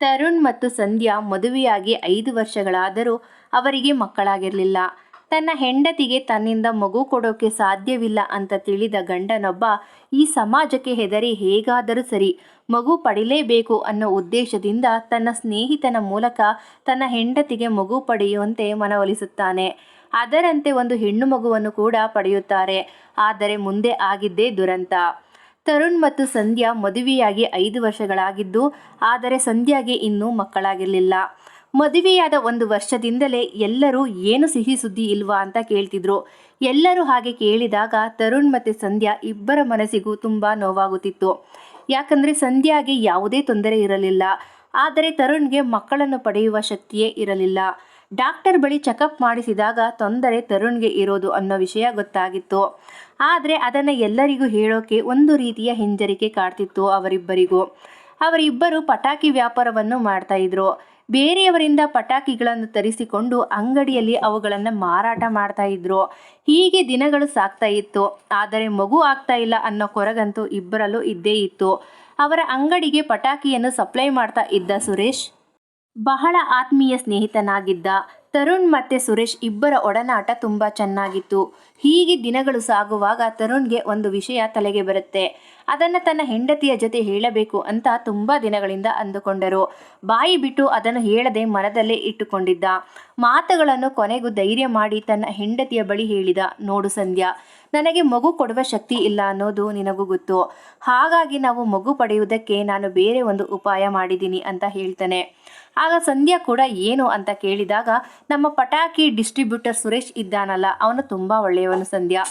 ತರುಣ್ ಮತ್ತು ಸಂಧ್ಯಾ ಮದುವೆಯಾಗಿ ಐದು ವರ್ಷಗಳಾದರೂ ಅವರಿಗೆ ಮಕ್ಕಳಾಗಿರಲಿಲ್ಲ. ತನ್ನ ಹೆಂಡತಿಗೆ ತನ್ನಿಂದ ಮಗು ಕೊಡೋಕೆ ಸಾಧ್ಯವಿಲ್ಲ ಅಂತ ತಿಳಿದ ಗಂಡನೊಬ್ಬ, ಈ ಸಮಾಜಕ್ಕೆ ಹೆದರಿ ಹೇಗಾದರೂ ಸರಿ, ಮಗು ಪಡಿಲೇಬೇಕು ಅನ್ನೋ ಉದ್ದೇಶದಿಂದ ತನ್ನ ಸ್ನೇಹಿತನ ಮೂಲಕ ತನ್ನ ಹೆಂಡತಿಗೆ ಮಗು ಪಡೆಯುವಂತೆ ಮನವೊಲಿಸುತ್ತಾನೆ. ಅದರಂತೆ ಒಂದು ಹೆಣ್ಣು ಮಗುವನ್ನು ಕೂಡ ಪಡೆಯುತ್ತಾರೆ. ಆದರೆ ಮುಂದೆ ಆಗಿದ್ದೇ ದುರಂತ. ತರುಣ್ ಮತ್ತು ಸಂಧ್ಯಾ ಮದುವೆಯಾಗಿ ಐದು ವರ್ಷಗಳಾಗಿದ್ದು, ಆದರೆ ಸಂಧ್ಯಾಗೆ ಇನ್ನೂ ಮಕ್ಕಳಾಗಿರಲಿಲ್ಲ. ಮದುವೆಯಾದ ಒಂದು ವರ್ಷದಿಂದಲೇ ಎಲ್ಲರೂ ಏನು ಸಿಹಿ ಸುದ್ದಿ ಇಲ್ವಾ ಅಂತ ಕೇಳ್ತಿದ್ರು. ಎಲ್ಲರೂ ಹಾಗೆ ಕೇಳಿದಾಗ ತರುಣ್ ಮತ್ತು ಸಂಧ್ಯಾ ಇಬ್ಬರ ಮನಸ್ಸಿಗೂ ತುಂಬ ನೋವಾಗುತ್ತಿತ್ತು. ಯಾಕಂದರೆ ಸಂಧ್ಯಾಗೆ ಯಾವುದೇ ತೊಂದರೆ ಇರಲಿಲ್ಲ. ಆದರೆ ತರುಣ್ಗೆ ಮಕ್ಕಳನ್ನು ಪಡೆಯುವ ಶಕ್ತಿಯೇ ಇರಲಿಲ್ಲ. ಡಾಕ್ಟರ್ ಬಳಿ ಚೆಕಪ್ ಮಾಡಿಸಿದಾಗ ತೊಂದರೆ ತರುಣ್ಗೆ ಇರೋದು ಅನ್ನೋ ವಿಷಯ ಗೊತ್ತಾಗಿತ್ತು. ಆದರೆ ಅದನ್ನು ಎಲ್ಲರಿಗೂ ಹೇಳೋಕೆ ಒಂದು ರೀತಿಯ ಹಿಂಜರಿಕೆ ಕಾಡ್ತಿತ್ತು ಅವರಿಬ್ಬರಿಗೂ. ಅವರಿಬ್ಬರು ಪಟಾಕಿ ವ್ಯಾಪಾರವನ್ನು ಮಾಡ್ತಾ ಇದ್ರು. ಬೇರೆಯವರಿಂದ ಪಟಾಕಿಗಳನ್ನು ತರಿಸಿಕೊಂಡು ಅಂಗಡಿಯಲ್ಲಿ ಅವುಗಳನ್ನು ಮಾರಾಟ ಮಾಡ್ತಾ ಇದ್ರು. ಹೀಗೆ ದಿನಗಳು ಸಾಗ್ತಾ ಇತ್ತು. ಆದರೆ ಮಗು ಆಗ್ತಾ ಇಲ್ಲ ಅನ್ನೋ ಕೊರಗಂತೂ ಇಬ್ಬರಲ್ಲೂ ಇದ್ದೇ ಇತ್ತು. ಅವರ ಅಂಗಡಿಗೆ ಪಟಾಕಿಯನ್ನು ಸಪ್ಲೈ ಮಾಡ್ತಾ ಇದ್ದ ಸುರೇಶ್ ಬಹಳ ಆತ್ಮೀಯ ಸ್ನೇಹಿತನಾಗಿದ್ದ ತರುಣ್ ಮತ್ತು ಸುರೇಶ್ ಇಬ್ಬರ ಒಡನಾಟ ತುಂಬ ಚೆನ್ನಾಗಿತ್ತು. ಹೀಗೆ ದಿನಗಳು ಸಾಗುವಾಗ ತರುಣ್ಗೆ ಒಂದು ವಿಷಯ ತಲೆಗೆ ಬರುತ್ತೆ. ಅದನ್ನು ತನ್ನ ಹೆಂಡತಿಯ ಜೊತೆ ಹೇಳಬೇಕು ಅಂತ ತುಂಬ ದಿನಗಳಿಂದ ಅಂದುಕೊಂಡರು. ಬಾಯಿ ಬಿಟ್ಟು ಅದನ್ನು ಹೇಳದೆ ಮನದಲ್ಲೇ ಇಟ್ಟುಕೊಂಡಿದ್ದ. ಮಾತುಗಳನ್ನು ಕೊನೆಗೂ ಧೈರ್ಯ ಮಾಡಿ ತನ್ನ ಹೆಂಡತಿಯ ಬಳಿ ಹೇಳಿದ, ನೋಡು ಸಂಧ್ಯಾ, ನನಗೆ ಮಗು ಕೊಡುವ ಶಕ್ತಿ ಇಲ್ಲ ಅನ್ನೋದು ನಿನಗೂ ಗೊತ್ತು. ಹಾಗಾಗಿ ನಾವು ಮಗು ಪಡೆಯುವುದಕ್ಕೆ ನಾನು ಬೇರೆ ಒಂದು ಉಪಾಯ ಮಾಡಿದ್ದೀನಿ ಅಂತ ಹೇಳ್ತಾನೆ. ಆಗ ಸಂಧ್ಯಾ ಕೂಡ ಏನು ಅಂತ ಕೇಳಿದಾಗ, ನಮ್ಮ ಪಟಾಕಿ ಡಿಸ್ಟ್ರಿಬ್ಯೂಟರ್ ಸುರೇಶ್ ಇದ್ದಾನಲ್ಲ, ಅವನು ತುಂಬ ಒಳ್ಳೆಯವನು ಸಂಧ್ಯಾ.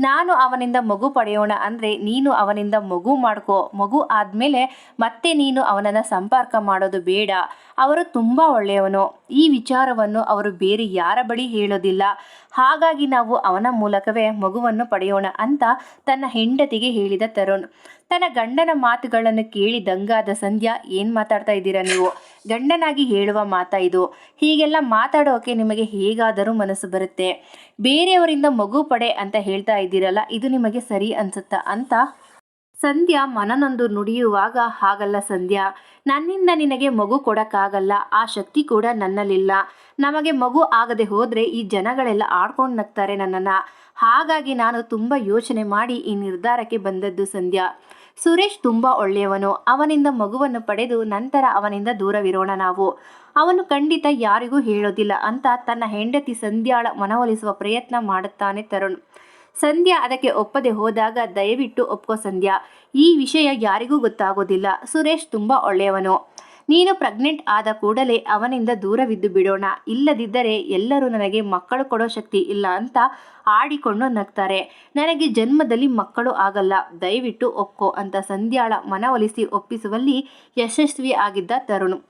ನಾನು ಅವನಿಂದ ಮಗು ಪಡೆಯೋಣ ಅಂದರೆ ನೀನು ಅವನಿಂದ ಮಗು ಮಾಡ್ಕೋ, ಮಗು ಆದಮೇಲೆ ಮತ್ತೆ ನೀನು ಅವನನ್ನು ಸಂಪರ್ಕ ಮಾಡೋದು ಬೇಡ. ಅವರು ತುಂಬ ಒಳ್ಳೆಯವನು. ಈ ವಿಚಾರವನ್ನು ಅವರು ಬೇರೆ ಯಾರ ಬಳಿ ಹೇಳೋದಿಲ್ಲ. ಹಾಗಾಗಿ ನಾವು ಅವನ ಮೂಲಕವೇ ಮಗುವನ್ನು ಪಡೆಯೋಣ ಅಂತ ತನ್ನ ಹೆಂಡತಿಗೆ ಹೇಳಿದ ತರುಣ್. ತನ್ನ ಗಂಡನ ಮಾತುಗಳನ್ನು ಕೇಳಿ ದಂಗಾದ ಸಂಧ್ಯಾ ಏನು ಮಾತಾಡ್ತಾ ಇದ್ದೀರಾ ನೀವು? ಗಂಡನಾಗಿ ಹೇಳುವ ಮಾತ ಇದು. ಹೀಗೆಲ್ಲ ಮಾತಾಡೋಕೆ ನಿಮಗೆ ಹೇಗಾದರೂ ಮನಸ್ಸು ಬರುತ್ತೆ. ಬೇರೆಯವರಿಂದ ಮಗು ಪಡೆ ಅಂತ ಹೇಳ್ತಾ ಇದ್ದೀರಲ್ಲ, ಇದು ನಿಮಗೆ ಸರಿ ಅನ್ಸುತ್ತಾ ಅಂತ ಸಂಧ್ಯಾ ಮನನೊಂದು ನುಡಿಯುವಾಗ, ಹಾಗಲ್ಲ ಸಂಧ್ಯಾ, ನನ್ನಿಂದ ನಿನಗೆ ಮಗು ಕೊಡಕ್ಕಾಗಲ್ಲ, ಆ ಶಕ್ತಿ ಕೂಡ ನನ್ನಲ್ಲಿಲ್ಲ. ನಮಗೆ ಮಗು ಆಗದೆ ಹೋದರೆ ಈ ಜನಗಳೆಲ್ಲ ಆಡ್ಕೊಂಡು ನಗ್ತಾರೆ ನನ್ನನ್ನು. ಹಾಗಾಗಿ ನಾನು ತುಂಬ ಯೋಚನೆ ಮಾಡಿ ಈ ನಿರ್ಧಾರಕ್ಕೆ ಬಂದದ್ದು ಸಂಧ್ಯಾ. ಸುರೇಶ್ ತುಂಬ ಒಳ್ಳೆಯವನು. ಅವನಿಂದ ಮಗುವನ್ನು ಪಡೆದು ನಂತರ ಅವನಿಂದ ದೂರವಿರೋಣ ನಾವು. ಅವನು ಖಂಡಿತ ಯಾರಿಗೂ ಹೇಳೋದಿಲ್ಲ ಅಂತ ತನ್ನ ಹೆಂಡತಿ ಸಂಧ್ಯಾಳ ಮನವೊಲಿಸುವ ಪ್ರಯತ್ನ ಮಾಡುತ್ತಾನೆ ತರುಣ್. ಸಂಧ್ಯಾ ಅದಕ್ಕೆ ಒಪ್ಪದೆ ಹೋದಾಗ ದಯವಿಟ್ಟು ಒಪ್ಕೋ ಸಂಧ್ಯಾ. ಈ ವಿಷಯ ಯಾರಿಗೂ ಗೊತ್ತಾಗೋದಿಲ್ಲ. ಸುರೇಶ್ ತುಂಬ ಒಳ್ಳೆಯವನು. ನೀನು ಪ್ರೆಗ್ನೆಂಟ್ ಆದ ಕೂಡಲೇ ಅವನಿಂದ ದೂರವಿದ್ದು ಬಿಡೋಣ. ಇಲ್ಲದಿದ್ದರೆ ಎಲ್ಲರೂ ನನಗೆ ಮಕ್ಕಳು ಕೊಡೋ ಶಕ್ತಿ ಇಲ್ಲ ಅಂತ ಆಡಿಕೊಂಡು ನಗ್ತಾರೆ. ನನಗೆ ಜನ್ಮದಲ್ಲಿ ಮಕ್ಕಳು ಆಗಲ್ಲ. ದಯವಿಟ್ಟು ಒಪ್ಕೋ ಅಂತ ಸಂಧ್ಯಾಳ ಮನವೊಲಿಸಿ ಒಪ್ಪಿಸುವಲ್ಲಿ ಯಶಸ್ವಿ ಆಗಿದ್ದ ತರುಣ್.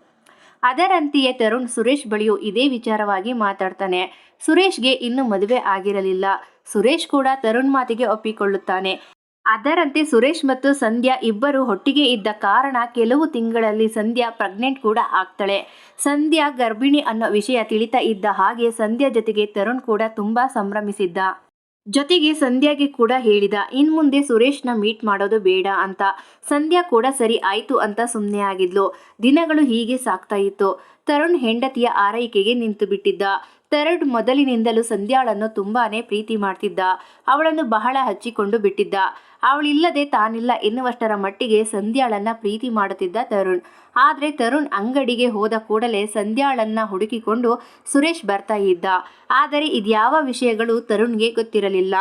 ಅದರಂತೆಯೇ ತರುಣ್ ಸುರೇಶ್ ಬಳಿಯೂ ಇದೇ ವಿಚಾರವಾಗಿ ಮಾತಾಡ್ತಾನೆ. ಸುರೇಶ್ಗೆ ಇನ್ನೂ ಮದುವೆ ಆಗಿರಲಿಲ್ಲ. ಸುರೇಶ್ ಕೂಡ ತರುಣ್ ಮಾತಿಗೆ ಒಪ್ಪಿಕೊಳ್ಳುತ್ತಾನೆ. ಅದರಂತೆ ಸುರೇಶ್ ಮತ್ತು ಸಂಧ್ಯಾ ಇಬ್ಬರು ಒಟ್ಟಿಗೆ ಇದ್ದ ಕಾರಣ ಕೆಲವು ತಿಂಗಳಲ್ಲಿ ಸಂಧ್ಯಾ ಪ್ರೆಗ್ನೆಂಟ್ ಕೂಡ ಆಗ್ತಾಳೆ. ಸಂಧ್ಯಾ ಗರ್ಭಿಣಿ ಅನ್ನೋ ವಿಷಯ ತಿಳಿತಾ ಇದ್ದ ಹಾಗೆ ಸಂಧ್ಯಾ ಜೊತೆಗೆ ತರುಣ್ ಕೂಡ ತುಂಬಾ ಸಂಭ್ರಮಿಸಿದ್ದ. ಜೊತೆಗೆ ಸಂಧ್ಯಾಗೆ ಕೂಡ ಹೇಳಿದ, ಇನ್ ಮುಂದೆ ಸುರೇಶ್ನ ಮೀಟ್ ಮಾಡೋದು ಬೇಡ ಅಂತ. ಸಂಧ್ಯಾ ಕೂಡ ಸರಿ ಆಯ್ತು ಅಂತ ಸುಮ್ಮನೆ ಆಗಿದ್ಲು. ದಿನಗಳು ಹೀಗೆ ಸಾಕ್ತಾ ಇತ್ತು. ತರುಣ್ ಹೆಂಡತಿಯ ಆರೈಕೆಗೆ ನಿಂತು ಬಿಟ್ಟಿದ್ದ ತರುಣ್ ಮೊದಲಿನಿಂದಲೂ ಸಂಧ್ಯಾಳನ್ನು ತುಂಬಾನೇ ಪ್ರೀತಿ ಮಾಡ್ತಿದ್ದ. ಅವಳನ್ನು ಬಹಳ ಹಚ್ಚಿಕೊಂಡು ಬಿಟ್ಟಿದ್ದ. ಅವಳಿಲ್ಲದೆ ತಾನಿಲ್ಲ ಎನ್ನುವಷ್ಟರ ಮಟ್ಟಿಗೆ ಸಂಧ್ಯಾಳನ್ನ ಪ್ರೀತಿ ಮಾಡುತ್ತಿದ್ದ ತರುಣ್. ಆದರೆ ತರುಣ್ ಅಂಗಡಿಗೆ ಹೋದ ಕೂಡಲೇ ಸಂಧ್ಯಾಳನ್ನ ಹುಡುಕಿಕೊಂಡು ಸುರೇಶ್ ಬರ್ತಾ ಇದ್ದ. ಆದರೆ ಇದ್ಯಾವ ವಿಷಯಗಳು ತರುಣ್ಗೆ ಗೊತ್ತಿರಲಿಲ್ಲ.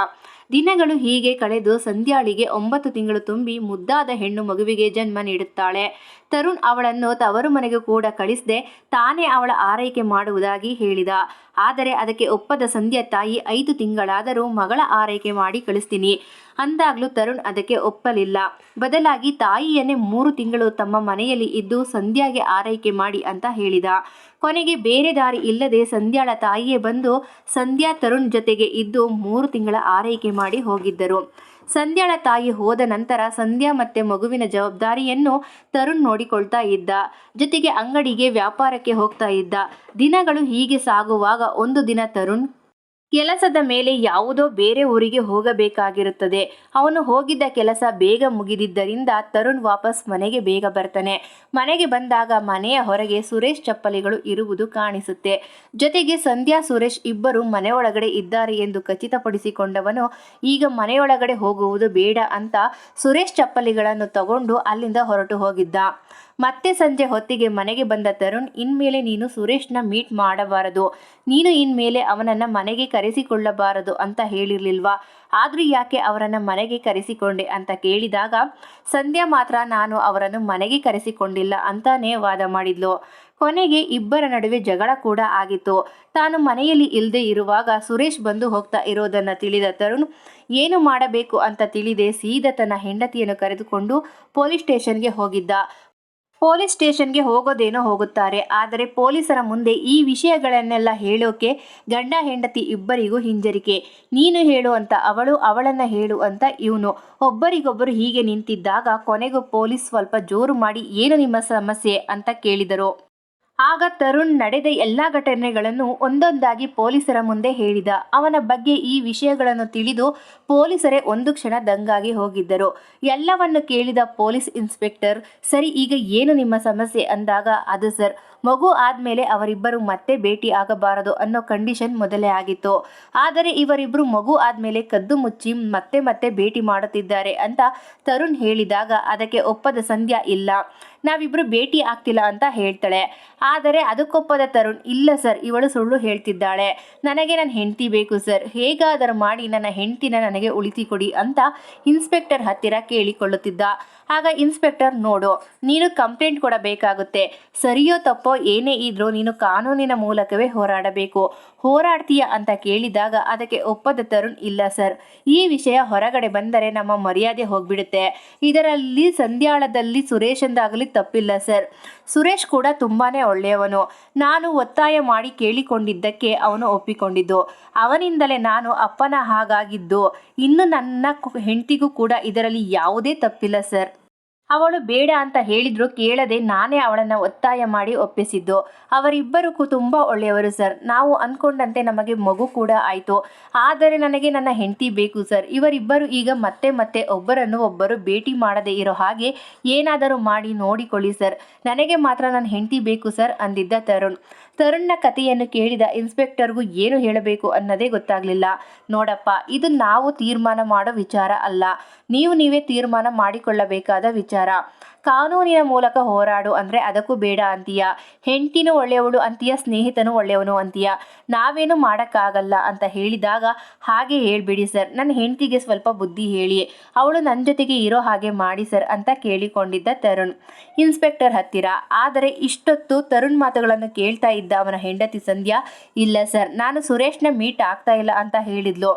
ದಿನಗಳು ಹೀಗೆ ಕಳೆದು ಸಂಧ್ಯಾಳಿಗೆ ಒಂಬತ್ತು ತಿಂಗಳು ತುಂಬಿ ಮುದ್ದಾದ ಹೆಣ್ಣು ಮಗುವಿಗೆ ಜನ್ಮ ನೀಡುತ್ತಾಳೆ. ತರುಣ್ ಅವಳನ್ನು ತವರು ಮನೆಗೆ ಕೂಡ ಕಳಿಸದೆ ತಾನೇ ಅವಳ ಆರೈಕೆ ಮಾಡುವುದಾಗಿ ಹೇಳಿದ. ಆದರೆ ಅದಕ್ಕೆ ಒಪ್ಪದ ಸಂಧ್ಯಾ ತಾಯಿ ಐದು ತಿಂಗಳಾದರೂ ಮಗಳ ಆರೈಕೆ ಮಾಡಿ ಕಳಿಸ್ತೀನಿ. ಅಂದಾಗಲೂ ತರುಣ್ ಅದಕ್ಕೆ ಒಪ್ಪಲಿಲ್ಲ. ಬದಲಾಗಿ ತಾಯಿಯನ್ನೇ ಮೂರು ತಿಂಗಳು ತಮ್ಮ ಮನೆಯಲ್ಲಿ ಇದ್ದು ಸಂಧ್ಯಾಗೆ ಆರೈಕೆ ಮಾಡಿ ಅಂತ ಹೇಳಿದ. ಕೊನೆಗೆ ಬೇರೆ ದಾರಿ ಇಲ್ಲದೆ ಸಂಧ್ಯಾಳ ತಾಯಿಯೇ ಬಂದು ಸಂಧ್ಯಾ ತರುಣ್ ಜೊತೆಗೆ ಇದ್ದು ಮೂರು ತಿಂಗಳ ಆರೈಕೆ ಮಾಡಿ ಹೋಗಿದ್ದರು. ಸಂಧ್ಯಾಳ ತಾಯಿ ಹೋದ ನಂತರ ಸಂಧ್ಯಾ ಮತ್ತೆ ಮಗುವಿನ ಜವಾಬ್ದಾರಿಯನ್ನು ತರುಣ್ ನೋಡಿಕೊಳ್ತಾ ಇದ್ದ. ಜೊತೆಗೆ ಅಂಗಡಿಗೆ ವ್ಯಾಪಾರಕ್ಕೆ ಹೋಗ್ತಾ ಇದ್ದ. ದಿನಗಳು ಹೀಗೆ ಸಾಗುವಾಗ ಒಂದು ದಿನ ತರುಣ್ ಕೆಲಸದ ಮೇಲೆ ಯಾವುದೋ ಬೇರೆ ಊರಿಗೆ ಹೋಗಬೇಕಾಗಿರುತ್ತದೆ. ಅವನು ಹೋಗಿದ್ದ ಕೆಲಸ ಬೇಗ ಮುಗಿದಿದ್ದರಿಂದ ತರುಣ್ ವಾಪಸ್ ಮನೆಗೆ ಬೇಗ ಬರ್ತಾನೆ. ಮನೆಗೆ ಬಂದಾಗ ಮನೆಯ ಹೊರಗೆ ಸುರೇಶ್ ಚಪ್ಪಲಿಗಳು ಇರುವುದು ಕಾಣಿಸುತ್ತೆ. ಜೊತೆಗೆ ಸಂಧ್ಯಾ, ಸುರೇಶ್ ಇಬ್ಬರು ಮನೆಯೊಳಗಡೆ ಇದ್ದಾರೆ ಎಂದು ಖಚಿತಪಡಿಸಿಕೊಂಡವನು, ಈಗ ಮನೆಯೊಳಗಡೆ ಹೋಗುವುದು ಬೇಡ ಅಂತ ಸುರೇಶ್ ಚಪ್ಪಲಿಗಳನ್ನು ತಗೊಂಡು ಅಲ್ಲಿಂದ ಹೊರಟು ಹೋಗಿದ್ದ. ಮತ್ತೆ ಸಂಜೆ ಹೊತ್ತಿಗೆ ಮನೆಗೆ ಬಂದ ತರುಣ್, ಇನ್ಮೇಲೆ ನೀನು ಸುರೇಶ್ನ ಮೀಟ್ ಮಾಡಬಾರದು. ನೀನು ಇನ್ಮೇಲೆ ಅವನನ್ನ ಮನೆಗೆ ಕರೆಸಿಕೊಳ್ಳಬಾರದು ಅಂತ ಹೇಳಿರ್ಲಿಲ್ವಾ? ಆದ್ರೂ ಯಾಕೆ ಅವರನ್ನ ಮನೆಗೆ ಕರೆಸಿಕೊಂಡೆ ಅಂತ ಕೇಳಿದಾಗ, ಸಂಧ್ಯಾ ಮಾತ್ರ ನಾನು ಅವರನ್ನು ಮನೆಗೆ ಕರೆಸಿಕೊಂಡಿಲ್ಲ ಅಂತಾನೇ ವಾದ ಮಾಡಿದ್ಲು. ಕೊನೆಗೆ ಇಬ್ಬರ ನಡುವೆ ಜಗಳ ಕೂಡ ಆಗಿತ್ತು. ತಾನು ಮನೆಯಲ್ಲಿ ಇಲ್ಲದೆ ಇರುವಾಗ ಸುರೇಶ್ ಬಂದು ಹೋಗ್ತಾ ಇರೋದನ್ನ ತಿಳಿದ ತರುಣ್, ಏನು ಮಾಡಬೇಕು ಅಂತ ತಿಳಿದೆ ಸೀದಾ ತನ್ನ ಹೆಂಡತಿಯನ್ನು ಕರೆದುಕೊಂಡು ಪೊಲೀಸ್ ಸ್ಟೇಷನ್ಗೆ ಹೋಗಿದ್ದ. ಪೊಲೀಸ್ ಸ್ಟೇಷನ್ಗೆ ಹೋಗೋದೇನೋ ಹೋಗುತ್ತಾರೆ. ಆದರೆ ಪೊಲೀಸರ ಮುಂದೆ ಈ ವಿಷಯಗಳನ್ನೆಲ್ಲ ಹೇಳೋಕೆ ಗಂಡ, ಹೆಂಡತಿ ಇಬ್ಬರಿಗೂ ಹಿಂಜರಿಕೆ. ನೀನು ಹೇಳು ಅಂತ, ಅವಳು ಅವಳನ್ನ ಹೇಳು ಅಂತ ಇವನು. ಒಬ್ಬರಿಗೊಬ್ಬರು ಹೀಗೆ ನಿಂತಿದ್ದಾಗ ಕೊನೆಗೂ ಪೊಲೀಸ್ ಸ್ವಲ್ಪ ಜೋರು ಮಾಡಿ, ಏನು ನಿಮ್ಮ ಸಮಸ್ಯೆ? ಅಂತ ಕೇಳಿದರು. ಆಗ ತರುಣ್ ನಡೆದ ಎಲ್ಲ ಘಟನೆಗಳನ್ನು ಒಂದೊಂದಾಗಿ ಪೊಲೀಸರ ಮುಂದೆ ಹೇಳಿದ. ಅವನ ಬಗ್ಗೆ ಈ ವಿಷಯಗಳನ್ನು ತಿಳಿದು ಪೊಲೀಸರೇ ಒಂದು ಕ್ಷಣ ದಂಗಾಗಿ ಹೋಗಿದ್ದರು. ಎಲ್ಲವನ್ನು ಕೇಳಿದ ಪೊಲೀಸ್ ಇನ್ಸ್ಪೆಕ್ಟರ್, ಸರಿ, ಈಗ ಏನು ನಿಮ್ಮ ಸಮಸ್ಯೆ? ಅಂದಾಗ, ಅದು ಸರ್, ಮಗು ಆದಮೇಲೆ ಅವರಿಬ್ಬರು ಮತ್ತೆ ಭೇಟಿ ಆಗಬಾರದು ಅನ್ನೋ ಕಂಡೀಷನ್ ಮೊದಲೇ ಆಗಿತ್ತು. ಆದರೆ ಇವರಿಬ್ಬರು ಮಗು ಆದಮೇಲೆ ಕದ್ದು ಮುಚ್ಚಿ ಮತ್ತೆ ಮತ್ತೆ ಭೇಟಿ ಮಾಡುತ್ತಿದ್ದಾರೆ ಅಂತ ತರುಣ್ ಹೇಳಿದಾಗ, ಅದಕ್ಕೆ ಒಪ್ಪದ ಸಂಧ್ಯಾ ಇಲ್ಲ. ನಾವಿಬ್ರು ಭೇಟಿ ಆಗ್ತಿಲ್ಲ ಅಂತ ಹೇಳ್ತಾಳೆ. ಆದರೆ ಅದಕ್ಕೊಪ್ಪದ ತರುಣ್, ಇಲ್ಲ ಸರ್, ಇವಳು ಸುಳ್ಳು ಹೇಳ್ತಿದ್ದಾಳೆ. ನನಗೆ ನನ್ನ ಹೆಂಡತಿ ಬೇಕು ಸರ್, ಹೇಗಾದರೂ ಮಾಡಿ ನನ್ನ ಹೆಂಡತಿನ ನನಗೆ ಉಳಿಸಿಕೊಡಿ ಅಂತ ಇನ್ಸ್ಪೆಕ್ಟರ್ ಹತ್ತಿರ ಕೇಳಿಕೊಳ್ಳುತ್ತಿದ್ದ. ಆಗ ಇನ್ಸ್ಪೆಕ್ಟರ್, ನೋಡು, ನೀನು ಕಂಪ್ಲೇಂಟ್ ಕೊಡಬೇಕಾಗುತ್ತೆ. ಸರಿಯೋ ತಪ್ಪೋ ಏನೇ ಇದ್ರೂ ನೀನು ಕಾನೂನಿನ ಮೂಲಕವೇ ಹೋರಾಡಬೇಕು. ಹೋರಾಡ್ತೀಯ ಅಂತ ಕೇಳಿದಾಗ ಅದಕ್ಕೆ ಒಪ್ಪದ ತರುಣ್, ಇಲ್ಲ ಸರ್, ಈ ವಿಷಯ ಹೊರಗಡೆ ಬಂದರೆ ನಮ್ಮ ಮರ್ಯಾದೆ ಹೋಗ್ಬಿಡುತ್ತೆ. ಇದರಲ್ಲಿ ಸಂಧ್ಯಾಳದಲ್ಲಿ ಸುರೇಶಂದಾಗಲಿ ತಪ್ಪಿಲ್ಲ ಸರ್. ಸುರೇಶ್ ಕೂಡ ತುಂಬಾನೇ ಒಳ್ಳೆಯವನು. ನಾನು ಒತ್ತಾಯ ಮಾಡಿ ಕೇಳಿಕೊಂಡಿದ್ದಕ್ಕೆ ಅವನು ಒಪ್ಪಿಕೊಂಡಿದ್ದು. ಅವನಿಂದಲೇ ನಾನು ಅಪ್ಪನ ಹಾಗಾಗಿದ್ದು. ಇನ್ನು ನನ್ನ ಹೆಂಡತಿಗೂ ಕೂಡ ಇದರಲ್ಲಿ ಯಾವುದೇ ತಪ್ಪಿಲ್ಲ ಸರ್. ಅವಳು ಬೇಡ ಅಂತ ಹೇಳಿದ್ರು ಕೇಳದೆ ನಾನೇ ಅವಳನ್ನ ಒತ್ತಾಯ ಮಾಡಿ ಒಪ್ಪಿಸಿದ್ದು. ಅವರಿಬ್ಬರು ತುಂಬಾ ಒಳ್ಳೆಯವರು ಸರ್. ನಾವು ಅಂದ್ಕೊಂಡಂತೆ ನಮಗೆ ಮಗು ಕೂಡ ಆಯಿತು. ಆದರೆ ನನಗೆ ನನ್ನ ಹೆಂಡತಿ ಬೇಕು ಸರ್. ಇವರಿಬ್ಬರು ಈಗ ಮತ್ತೆ ಮತ್ತೆ ಒಬ್ಬರನ್ನು ಒಬ್ಬರು ಭೇಟಿ ಮಾಡದೇ ಇರೋ ಹಾಗೆ ಏನಾದರೂ ಮಾಡಿ ನೋಡಿಕೊಳ್ಳಿ ಸರ್. ನನಗೆ ಮಾತ್ರ ನನ್ನ ಹೆಂಡತಿ ಬೇಕು ಸರ್ ಅಂದಿದ್ದ ತರುಣ್. ತರುಣ್ನ ಕಥೆಯನ್ನು ಕೇಳಿದ ಇನ್ಸ್ಪೆಕ್ಟರ್ಗೂ ಏನು ಹೇಳಬೇಕು ಅನ್ನೋದೇ ಗೊತ್ತಾಗಲಿಲ್ಲ. ನೋಡಪ್ಪ, ಇದು ನಾವು ತೀರ್ಮಾನ ಮಾಡೋ ವಿಚಾರ ಅಲ್ಲ. ನೀವು ನೀವೇ ತೀರ್ಮಾನ ಮಾಡಿಕೊಳ್ಳಬೇಕಾದ ವಿಚಾರ. ಕಾನೂನಿನ ಮೂಲಕ ಹೋರಾಡು ಅಂದರೆ ಅದಕ್ಕೂ ಬೇಡ ಅಂತೀಯ. ಹೆಂಡ್ತಿನೂ ಒಳ್ಳೆಯವಳು ಅಂತೀಯ, ಸ್ನೇಹಿತನೂ ಒಳ್ಳೆಯವನು ಅಂತೀಯ. ನಾವೇನು ಮಾಡೋಕ್ಕಾಗಲ್ಲ ಅಂತ ಹೇಳಿದಾಗ, ಹಾಗೆ ಹೇಳ್ಬಿಡಿ ಸರ್. ನನ್ನ ಹೆಂಡತಿಗೆ ಸ್ವಲ್ಪ ಬುದ್ಧಿ ಹೇಳಿ. ಅವಳು ನನ್ನ ಜೊತೆಗೆ ಇರೋ ಹಾಗೆ ಮಾಡಿ ಸರ್ ಅಂತ ಕೇಳಿಕೊಂಡಿದ್ದ ತರುಣ್. ಇನ್ಸ್ಪೆಕ್ಟರ್ ಹತ್ತಿರ. ಆದರೆ ಇಷ್ಟೊತ್ತು ತರುಣ್ ಮಾತುಗಳನ್ನು ಕೇಳ್ತಾ ಇದ್ದ ಅವನ ಹೆಂಡತಿ ಸಂಧ್ಯಾ, ಇಲ್ಲ ಸರ್, ನಾನು ಸುರೇಶ್ನ ಮೀಟ್ ಆಗ್ತಾ ಇಲ್ಲ ಅಂತ ಹೇಳಿದ್ಲು.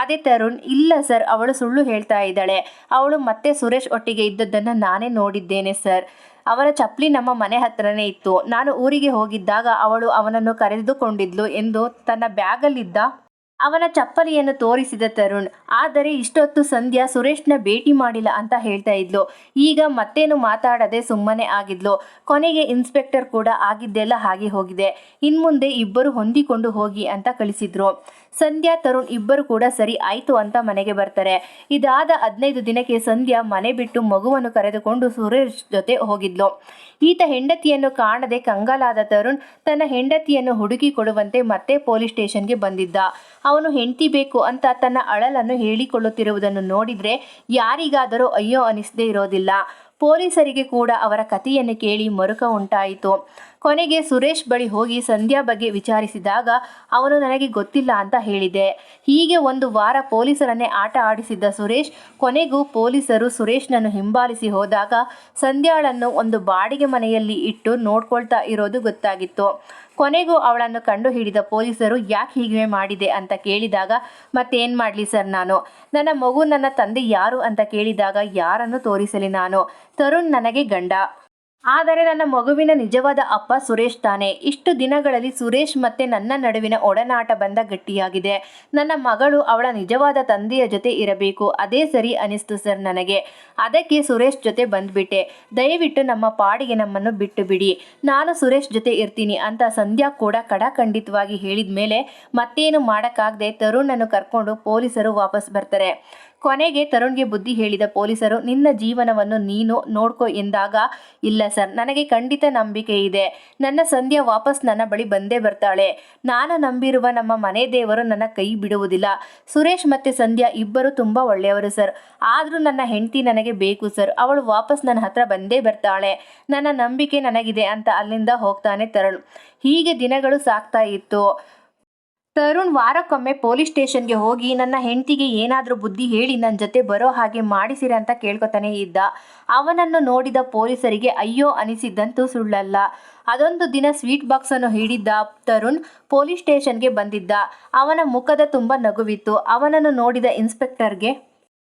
ಅದೇ ತರುಣ್, ಇಲ್ಲ ಸರ್, ಅವಳು ಸುಳ್ಳು ಹೇಳ್ತಾ ಇದ್ದಾಳೆ. ಅವಳು ಮತ್ತೆ ಸುರೇಶ್ ಒಟ್ಟಿಗೆ ಇದ್ದದ್ದನ್ನು ನಾನೇ ನೋಡಿದ್ದೇನೆ ಸರ್. ಅವರ ಚಪ್ಪಲಿ ನಮ್ಮ ಮನೆ ಹತ್ರನೇ ಇತ್ತು. ನಾನು ಊರಿಗೆ ಹೋಗಿದ್ದಾಗ ಅವಳು ಅವನನ್ನು ಕರೆದುಕೊಂಡಿದ್ಲು ಎಂದು ತನ್ನ ಬ್ಯಾಗಲ್ಲಿದ್ದ ಅವನ ಚಪ್ಪಲಿಯನ್ನು ತೋರಿಸಿದ ತರುಣ್. ಆದರೆ ಇಷ್ಟೊತ್ತು ಸಂಧ್ಯಾ ಸುರೇಶ್ನ ಭೇಟಿ ಮಾಡಿಲ್ಲ ಅಂತ ಹೇಳ್ತಾ ಇದ್ಲು. ಈಗ ಮತ್ತೇನು ಮಾತಾಡದೆ ಸುಮ್ಮನೆ ಆಗಿದ್ಲು. ಕೊನೆಗೆ ಇನ್ಸ್ಪೆಕ್ಟರ್ ಕೂಡ ಆಗಿದ್ದೆಲ್ಲ ಹಾಗೆ ಹೋಗಿದೆ. ಇನ್ಮುಂದೆ ಇಬ್ಬರು ಹೊಂದಿಕೊಂಡು ಹೋಗಿ ಅಂತ ಕಳಿಸಿದ್ರು. ಸಂಧ್ಯಾ, ತರುಣ್ ಇಬ್ಬರು ಕೂಡ ಸರಿ ಆಯ್ತು ಅಂತ ಮನೆಗೆ ಬರ್ತಾರೆ. ಇದಾದ ಹದಿನೈದು ದಿನಕ್ಕೆ ಸಂಧ್ಯಾ ಮನೆ ಬಿಟ್ಟು ಮಗುವನ್ನು ಕರೆದುಕೊಂಡು ಸುರೇಶ್ ಜೊತೆ ಹೋಗಿದ್ಲು. ಈತ ಹೆಂಡತಿಯನ್ನು ಕಾಣದೆ ಕಂಗಾಲಾದ ತರುಣ್ ತನ್ನ ಹೆಂಡತಿಯನ್ನು ಹುಡುಕಿ ಕೊಡುವಂತೆ ಮತ್ತೆ ಪೊಲೀಸ್ ಸ್ಟೇಷನ್ಗೆ ಬಂದಿದ್ದ. ಅವನು ಹೆಂಡತಿ ಬೇಕು ಅಂತ ತನ್ನ ಅಳಲನ್ನು ಹೇಳಿಕೊಳ್ಳುತ್ತಿರುವುದನ್ನು ನೋಡಿದ್ರೆ ಯಾರಿಗಾದರೂ ಅಯ್ಯೋ ಅನಿಸದೇ ಇರೋದಿಲ್ಲ. ಪೊಲೀಸರಿಗೆ ಕೂಡ ಅವರ ಕಥೆಯನ್ನು ಕೇಳಿ ಮರುಕ ಉಂಟಾಯಿತು. ಕೊನೆಗೆ ಸುರೇಶ್ ಬಳಿ ಹೋಗಿ ಸಂಧ್ಯಾ ಬಗ್ಗೆ ವಿಚಾರಿಸಿದಾಗ ಅವನು ನನಗೆ ಗೊತ್ತಿಲ್ಲ ಅಂತ ಹೇಳಿದೆ. ಹೀಗೆ ಒಂದು ವಾರ ಪೊಲೀಸರನ್ನೇ ಆಟ ಆಡಿಸಿದ್ದ ಸುರೇಶ್, ಕೊನೆಗೂ ಪೊಲೀಸರು ಸುರೇಶ್ನನ್ನು ಹಿಂಬಾಲಿಸಿ ಹೋದಾಗ ಸಂಧ್ಯಾಳನ್ನು ಒಂದು ಬಾಡಿಗೆ ಮನೆಯಲ್ಲಿ ಇಟ್ಟು ನೋಡ್ಕೊಳ್ತಾ ಇರೋದು ಗೊತ್ತಾಗಿತ್ತು. ಕೊನೆಗೂ ಅವಳನ್ನು ಕಂಡು ಹಿಡಿದ ಪೊಲೀಸರು ಯಾಕೆ ಹೀಗೆ ಮಾಡಿದೆ ಅಂತ ಕೇಳಿದಾಗ, ಮತ್ತೇನು ಮಾಡಲಿ ಸರ್ ನಾನು? ನನ್ನ ಮಗು ನನ್ನ ತಂದೆ ಯಾರು? ಅಂತ ಕೇಳಿದಾಗ, ಯಾರನ್ನು ತೋರಿಸಲಿ ನಾನು. ತರುಣ್ ನನಗೆ ಗಂಡ. ಆದರೆ ನನ್ನ ಮಗುವಿನ ನಿಜವಾದ ಅಪ್ಪ ಸುರೇಶ್ ತಾನೆ. ಇಷ್ಟು ದಿನಗಳಲ್ಲಿ ಸುರೇಶ್ ಮತ್ತೆ ನನ್ನ ನಡುವಿನ ಒಡನಾಟ ಬಂದ ಗಟ್ಟಿಯಾಗಿದೆ. ನನ್ನ ಮಗಳು ಅವಳ ನಿಜವಾದ ತಂದೆಯ ಜೊತೆ ಇರಬೇಕು. ಅದೇ ಸರಿ ಅನಿಸ್ತು ಸರ್ ನನಗೆ. ಅದಕ್ಕೆ ಸುರೇಶ್ ಜೊತೆ ಬಂದ್ಬಿಟ್ಟೆ. ದಯವಿಟ್ಟು ನಮ್ಮ ಪಾಡಿಗೆ ನಮ್ಮನ್ನು ಬಿಟ್ಟು ಬಿಡಿ ನಾನು ಸುರೇಶ್ ಜೊತೆ ಇರ್ತೀನಿ ಅಂತ ಸಂಧ್ಯಾ ಕೂಡ ಕಡಾಖಂಡಿತವಾಗಿ ಹೇಳಿದ ಮೇಲೆ ಮತ್ತೇನು ಮಾಡೋಕ್ಕಾಗದೆ ತರುಣನ್ನು ಕರ್ಕೊಂಡು ಪೊಲೀಸರು ವಾಪಸ್ ಬರ್ತಾರೆ. ಕೊನೆಗೆ ತರುಣ್ಗೆ ಬುದ್ಧಿ ಹೇಳಿದ ಪೊಲೀಸರು, ನಿನ್ನ ಜೀವನವನ್ನು ನೀನು ನೋಡ್ಕೊ ಎಂದಾಗ, ಇಲ್ಲ ಸರ್, ನನಗೆ ಖಂಡಿತ ನಂಬಿಕೆ ಇದೆ. ನನ್ನ ಸಂಧ್ಯಾ ವಾಪಸ್ ನನ್ನ ಬಳಿ ಬಂದೇ ಬರ್ತಾಳೆ. ನಾನು ನಂಬಿರುವ ನಮ್ಮ ಮನೆ ದೇವರು ನನ್ನ ಕೈ ಬಿಡುವುದಿಲ್ಲ. ಸುರೇಶ್ ಮತ್ತೆ ಸಂಧ್ಯಾ ಇಬ್ಬರು ತುಂಬ ಒಳ್ಳೆಯವರು ಸರ್. ಆದರೂ ನನ್ನ ಹೆಂಡತಿ ನನಗೆ ಬೇಕು ಸರ್. ಅವಳು ವಾಪಸ್ ನನ್ನ ಹತ್ರ ಬಂದೇ ಬರ್ತಾಳೆ. ನನ್ನ ನಂಬಿಕೆ ನನಗಿದೆ ಅಂತ ಅಲ್ಲಿಂದ ಹೋಗ್ತಾನೆ ತರುಣ್. ಹೀಗೆ ದಿನಗಳು ಸಾಗ್ತಾ ಇತ್ತು. ತರುಣ್ ವಾರಕ್ಕೊಮ್ಮೆ ಪೊಲೀಸ್ ಸ್ಟೇಷನ್ಗೆ ಹೋಗಿ, ನನ್ನ ಹೆಂಡತಿಗೆ ಏನಾದರೂ ಬುದ್ಧಿ ಹೇಳಿ ನನ್ನ ಜೊತೆ ಬರೋ ಹಾಗೆ ಮಾಡಿಸಿರ ಅಂತ ಕೇಳ್ಕೊತಾನೆ ಇದ್ದ. ಅವನನ್ನು ನೋಡಿದ ಪೊಲೀಸರಿಗೆ, ಅಯ್ಯೋ, ಅನಿಸಿದ್ದಂತೂ ಸುಳ್ಳಲ್ಲ. ಅದೊಂದು ದಿನ ಸ್ವೀಟ್ ಬಾಕ್ಸನ್ನು ಹಿಡಿದ ತರುಣ್ ಪೊಲೀಸ್ ಸ್ಟೇಷನ್ಗೆ ಬಂದಿದ್ದ. ಅವನ ಮುಖದ ತುಂಬ ನಗುವಿತ್ತು. ಅವನನ್ನು ನೋಡಿದ ಇನ್ಸ್ಪೆಕ್ಟರ್ಗೆ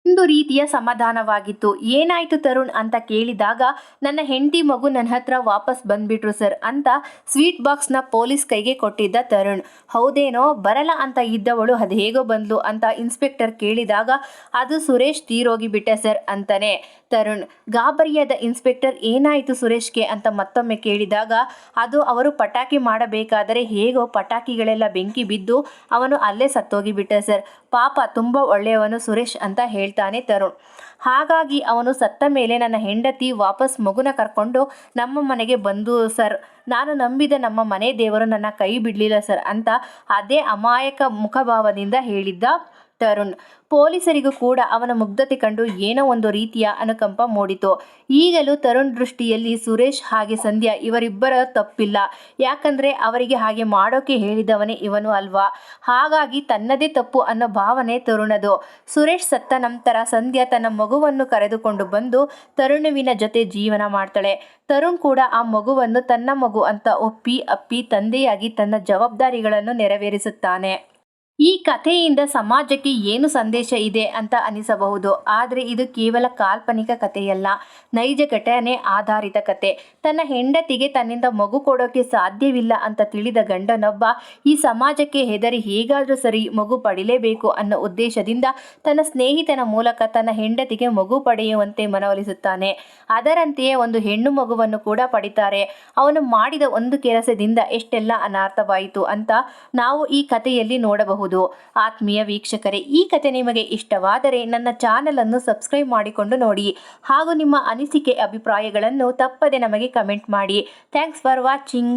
ಒಂದು ರೀತಿಯ ಸಮಾಧಾನವಾಗಿತ್ತು. ಏನಾಯ್ತು ತರುಣ್ ಅಂತ ಕೇಳಿದಾಗ, ನನ್ನ ಹೆಂಡತಿ ಮಗು ನನ್ನ ಹತ್ರ ವಾಪಸ್ ಬಂದ್ಬಿಟ್ರು ಸರ್ ಅಂತ ಸ್ವೀಟ್ ಬಾಕ್ಸ್ನ ಪೊಲೀಸ್ ಕೈಗೆ ಕೊಟ್ಟಿದ್ದ ತರುಣ್. ಹೌದೇನೋ, ಬರಲ್ಲ ಅಂತ ಇದ್ದವಳು, ಅದು ಹೇಗೋ ಬಂದ್ಲು ಅಂತ ಇನ್ಸ್ಪೆಕ್ಟರ್ ಕೇಳಿದಾಗ, ಅದು ಸುರೇಶ್ ತೀರೋಗಿಬಿಟ್ಟೆ ಸರ್ ಅಂತಾನೆ. ತರುಣ್. ಗಾಬರಿಯಾದ ಇನ್ಸ್ಪೆಕ್ಟರ್ ಏನಾಯಿತು ಸುರೇಶ್ಗೆ ಅಂತ ಮತ್ತೊಮ್ಮೆ ಕೇಳಿದಾಗ, ಅದು ಅವರು ಪಟಾಕಿ ಮಾಡಬೇಕಾದರೆ ಹೇಗೋ ಪಟಾಕಿಗಳೆಲ್ಲ ಬೆಂಕಿ ಬಿದ್ದು ಅವನು ಅಲ್ಲೇ ಸತ್ತೋಗಿಬಿಟ್ಟ ಸರ್. ಪಾಪ ತುಂಬ ಒಳ್ಳೆಯವನು ಸುರೇಶ್ ಅಂತ ಹೇಳ್ತಾನೆ ತರುಣ್. ಹಾಗಾಗಿ ಅವನು ಸತ್ತ ಮೇಲೆ ನನ್ನ ಹೆಂಡತಿ ವಾಪಸ್ ಮಗುನ ಕರ್ಕೊಂಡು ನಮ್ಮ ಮನೆಗೆ ಬಂದು ಸರ್. ನಾನು ನಂಬಿದ ನಮ್ಮ ಮನೆ ದೇವರು ನನ್ನ ಕೈ ಬಿಡಲಿಲ್ಲ ಸರ್ ಅಂತ ಅದೇ ಅಮಾಯಕ ಮುಖಭಾವದಿಂದ ಹೇಳಿದ್ದ ತರುಣ್. ಪೊಲೀಸರಿಗೂ ಕೂಡ ಅವನ ಮುಗ್ಧತೆ ಕಂಡು ಏನೋ ಒಂದು ರೀತಿಯ ಅನುಕಂಪ ಮೂಡಿತು. ಈಗಲೂ ತರುಣ್ ದೃಷ್ಟಿಯಲ್ಲಿ ಸುರೇಶ್ ಹಾಗೆ ಸಂಧ್ಯಾ ಇವರಿಬ್ಬರ ತಪ್ಪಿಲ್ಲ. ಯಾಕಂದ್ರೆ ಅವರಿಗೆ ಹಾಗೆ ಮಾಡೋಕೆ ಹೇಳಿದವನೇ ಇವನು ಅಲ್ವಾ? ಹಾಗಾಗಿ ತನ್ನದೇ ತಪ್ಪು ಅನ್ನೋ ಭಾವನೆ ತರುಣದು. ಸುರೇಶ್ ಸತ್ತ ನಂತರ ಸಂಧ್ಯಾ ತನ್ನ ಮಗುವನ್ನು ಕರೆದುಕೊಂಡು ಬಂದು ತರುಣುವಿನ ಜೊತೆ ಜೀವನ ಮಾಡ್ತಾಳೆ. ತರುಣ್ ಕೂಡ ಆ ಮಗುವನ್ನು ತನ್ನ ಮಗು ಅಂತ ಒಪ್ಪಿ ಅಪ್ಪಿ ತಂದೆಯಾಗಿ ತನ್ನ ಜವಾಬ್ದಾರಿಗಳನ್ನು ನೆರವೇರಿಸುತ್ತಾನೆ. ಈ ಕಥೆಯಿಂದ ಸಮಾಜಕ್ಕೆ ಏನು ಸಂದೇಶ ಇದೆ ಅಂತ ಅನಿಸಬಹುದು. ಆದರೆ ಇದು ಕೇವಲ ಕಾಲ್ಪನಿಕ ಕಥೆಯಲ್ಲ. ನೈಜ ಘಟನೆ ಆಧಾರಿತ ಕತೆ ತನ್ನ ಹೆಂಡತಿಗೆ ತನ್ನಿಂದ ಮಗು ಕೊಡೋಕೆ ಸಾಧ್ಯವಿಲ್ಲ ಅಂತ ತಿಳಿದ ಗಂಡನೊಬ್ಬ, ಈ ಸಮಾಜಕ್ಕೆ ಹೆದರಿ ಹೇಗಾದರೂ ಸರಿ ಮಗು ಪಡಿಲೇಬೇಕು ಅನ್ನೋ ಉದ್ದೇಶದಿಂದ ತನ್ನ ಸ್ನೇಹಿತನ ಮೂಲಕ ತನ್ನ ಹೆಂಡತಿಗೆ ಮಗು ಪಡೆಯುವಂತೆ ಮನವೊಲಿಸುತ್ತಾನೆ. ಅದರಂತೆಯೇ ಒಂದು ಹೆಣ್ಣು ಮಗುವನ್ನು ಕೂಡ ಪಡಿತಾರೆ. ಅವನು ಮಾಡಿದ ಒಂದು ಕೆಲಸದಿಂದ ಎಷ್ಟೆಲ್ಲ ಅನಾರ್ಥವಾಯಿತು ಅಂತ ನಾವು ಈ ಕಥೆಯಲ್ಲಿ ನೋಡಬಹುದು. ಆತ್ಮೀಯ ವೀಕ್ಷಕರೇ, ಈ ಕತೆ ನಿಮಗೆ ಇಷ್ಟವಾದರೆ ನನ್ನ ಚಾನಲನ್ನು ಸಬ್ಸ್ಕ್ರೈಬ್ ಮಾಡಿಕೊಂಡು ನೋಡಿ. ಹಾಗೂ ನಿಮ್ಮ ಅನಿಸಿಕೆ, ಅಭಿಪ್ರಾಯಗಳನ್ನು ತಪ್ಪದೆ ನಮಗೆ ಕಮೆಂಟ್ ಮಾಡಿ. Thanks for watching